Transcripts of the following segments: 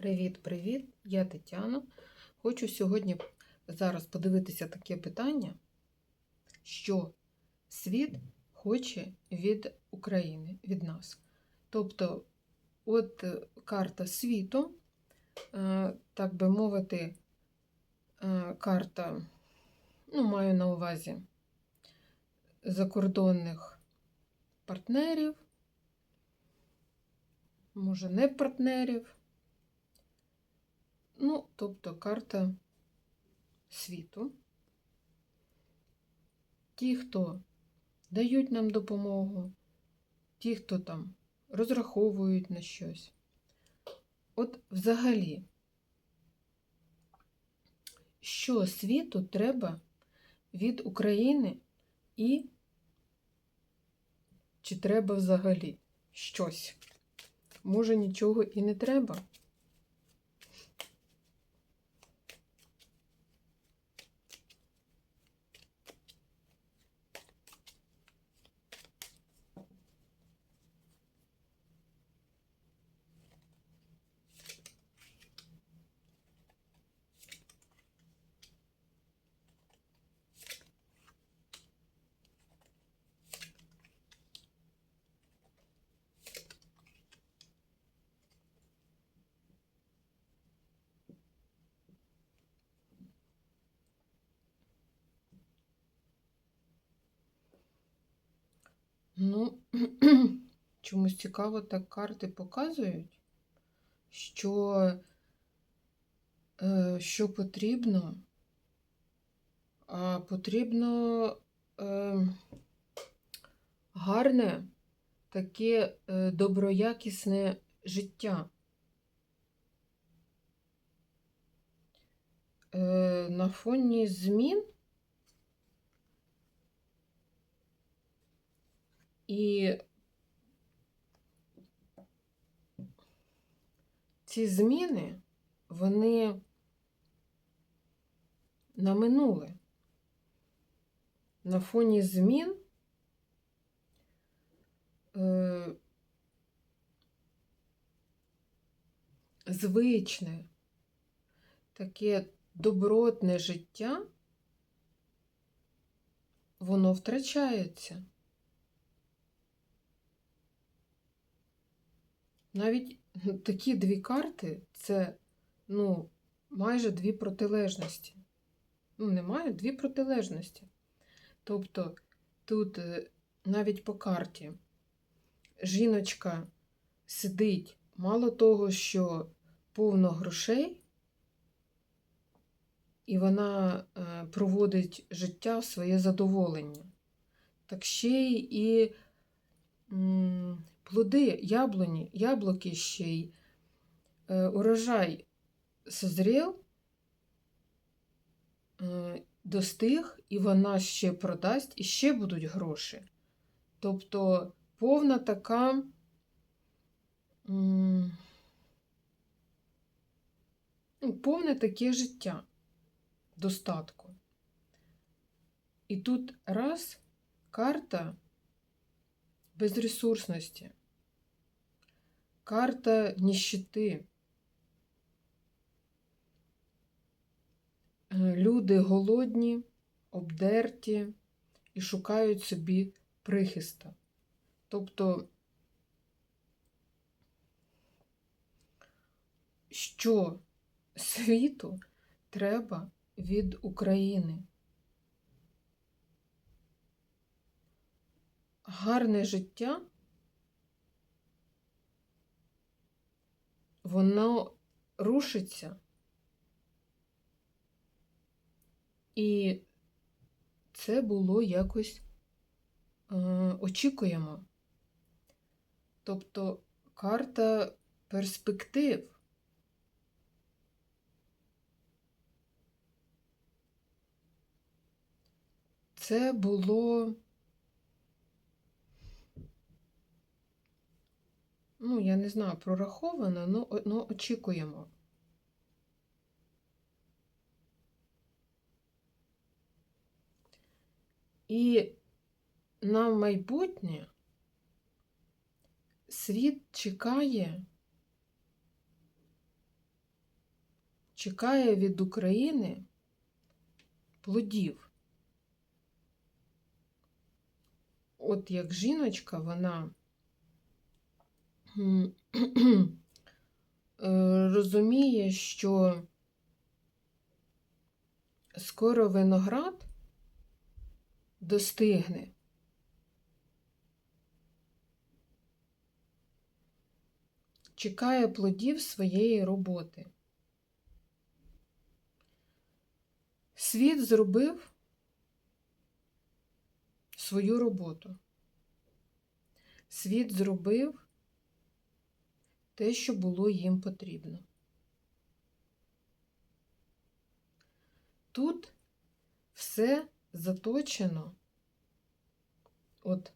Привіт-привіт! Я Тетяна. Хочу сьогодні зараз подивитися таке питання, що світ хоче від України, від нас. Тобто, от е, карта світу, е, так би мовити, е, карта, ну, маю на увазі закордонних партнерів, може, не партнерів. Ну, тобто карта світу. Ті, хто дають нам допомогу, ті, хто там розраховують на щось. От взагалі, що світу треба від України і чи треба взагалі щось? Може, нічого і не треба? Ну, чомусь цікаво, так карти показують, що, е, що потрібно, а потрібно е, гарне, таке е, доброякісне життя. Е, на фоні змін І ці зміни, вони на минуле. На фоні змін е, звичне, таке добротне життя, воно втрачається. Навіть такі дві карти це ну, майже дві протилежності. Ну, немає дві протилежності. Тобто тут е, навіть по карті жіночка сидить, мало того, що повно грошей, і вона е, проводить життя в своє задоволення. Так ще й і плоди, яблуні, яблуки ще й е, урожай созрів, е, достиг, і вона ще продасть, і ще будуть гроші. Тобто повна така. Ну, повне таке життя достатку. І тут раз карта безресурсності карта ніщити. Е, люди голодні, обдерті і шукають собі прихиста. Тобто, що світу треба від України? Гарне життя воно рушиться. І це було якось е, очікуємо. Тобто карта перспектив. Це було ну, я не знаю, прораховано, але ну, очікуємо. І на майбутнє світ чекає чекає від України плодів. От як жіночка, вона розуміє, що скоро виноград достигне. Чекає плодів своєї роботи. Світ зробив свою роботу. Світ зробив те, що було їм потрібно. Тут все заточено. От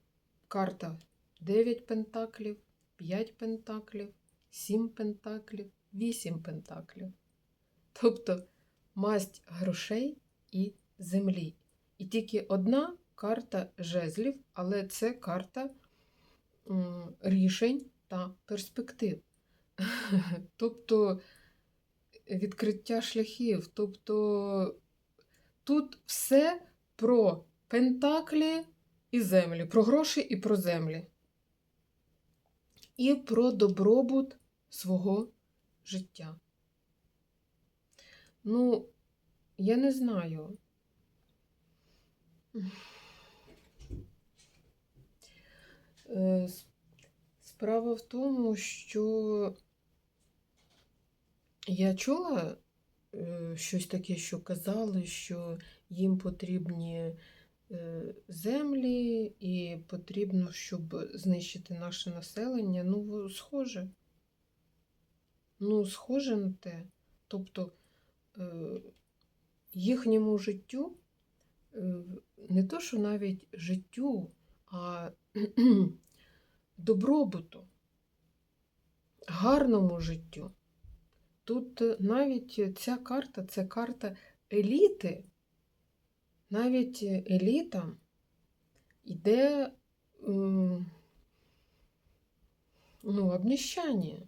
карта 9 пентаклів, 5 пентаклів, 7 пентаклів, 8 пентаклів. Тобто масть грошей і землі. І тільки одна карта жезлів, але це карта рішень та перспектив. Тобто відкриття шляхів. Тобто тут все про пентаклі і землі, про гроші і про землі. І про добробут свого життя. Ну, я не знаю. Е, Справа в тому, що я чула е, щось таке, що казали, що їм потрібні е, землі і потрібно, щоб знищити наше населення. Ну, схоже. Ну, схоже на те. Тобто е, їхньому життю, е, не то, що навіть життю, а добробуту, гарному життю. Тут е, навіть ця карта це карта еліти. Навіть еліта йде ну, обніщання.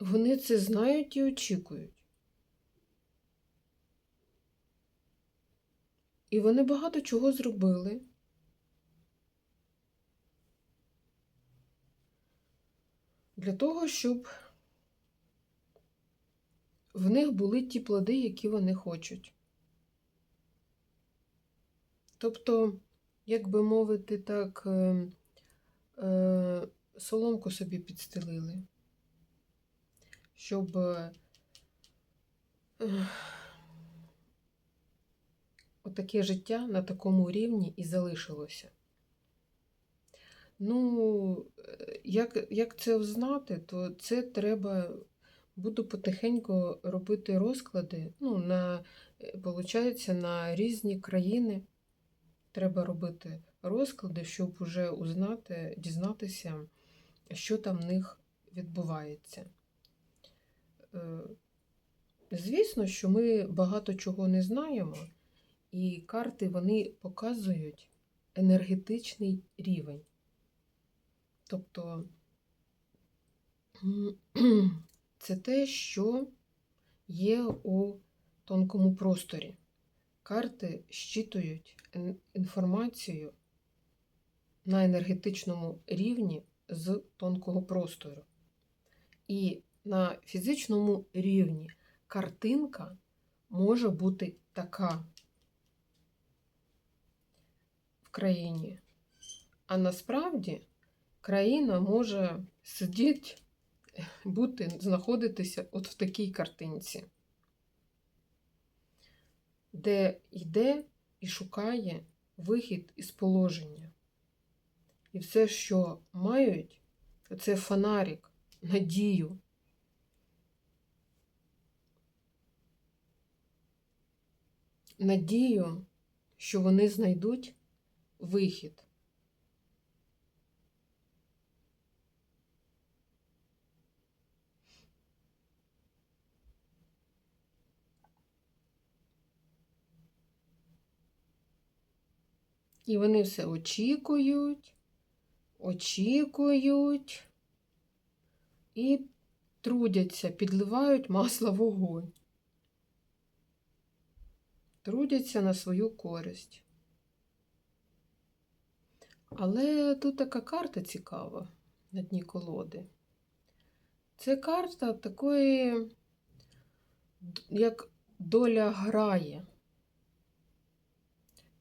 Вони це знають і очікують. І вони багато чого зробили. Для того, щоб в них були ті плоди, які вони хочуть. Тобто, як би мовити, так, е, е, соломку собі підстелили, щоб е, отаке життя на такому рівні і залишилося. Ну, е, як, як це взнати, то це треба, буду потихеньку робити розклади. Ну, на, виходить, на різні країни треба робити розклади, щоб вже узнати, дізнатися, що там в них відбувається. Е, Звісно, що ми багато чого не знаємо, і карти вони показують енергетичний рівень. Тобто це те, що є у тонкому просторі. Карти щитують інформацію на енергетичному рівні з тонкого простору. І на фізичному рівні картинка може бути така в країні. А насправді країна може сидіти, бути, знаходитися от в такій картинці, де йде і шукає вихід із положення. І все, що мають, це фонарик, надію. Надію, що вони знайдуть вихід. І вони все очікують, очікують і трудяться, підливають масло в вогонь. Трудяться на свою користь. Але тут така карта цікава на дні колоди. Це карта такої, як доля грає.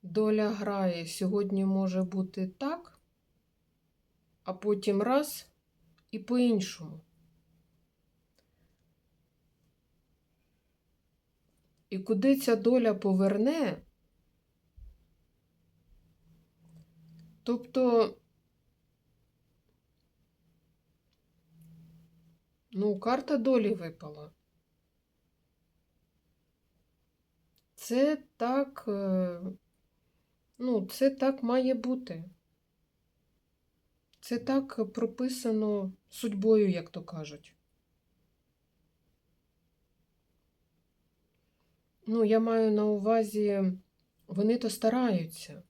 Доля грає. Сьогодні може бути так, а потім раз і по-іншому. І куди ця доля поверне, тобто, ну, карта долі випала. Це так, е, ну, це так має бути. Це так прописано судьбою, як то кажуть. Ну, я маю на увазі, вони то стараються,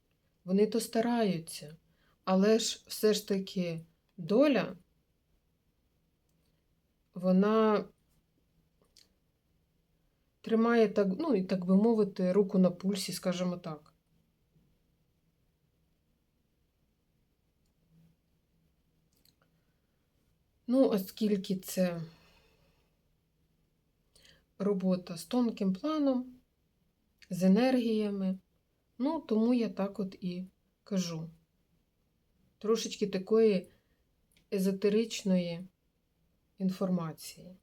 вони то стараються, але ж все ж таки доля, вона тримає так, ну, і так би мовити, руку на пульсі, скажімо так. Ну, оскільки це робота з тонким планом, з енергіями, ну, тому я так от і кажу. Трошечки такої езотеричної інформації.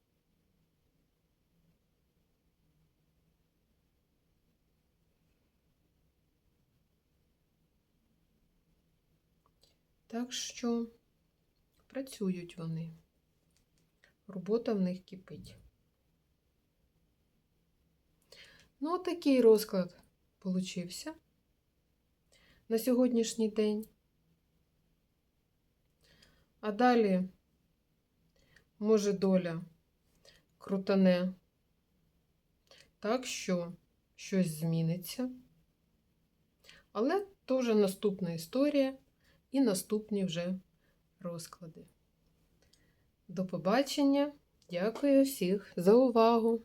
Так що працюють вони. Робота в них кипить. Ну, такий розклад получився на сьогоднішній день. А далі, може, доля крутане так, що щось зміниться. Але то вже наступна історія і наступні вже розклади. До побачення. Дякую всіх за увагу!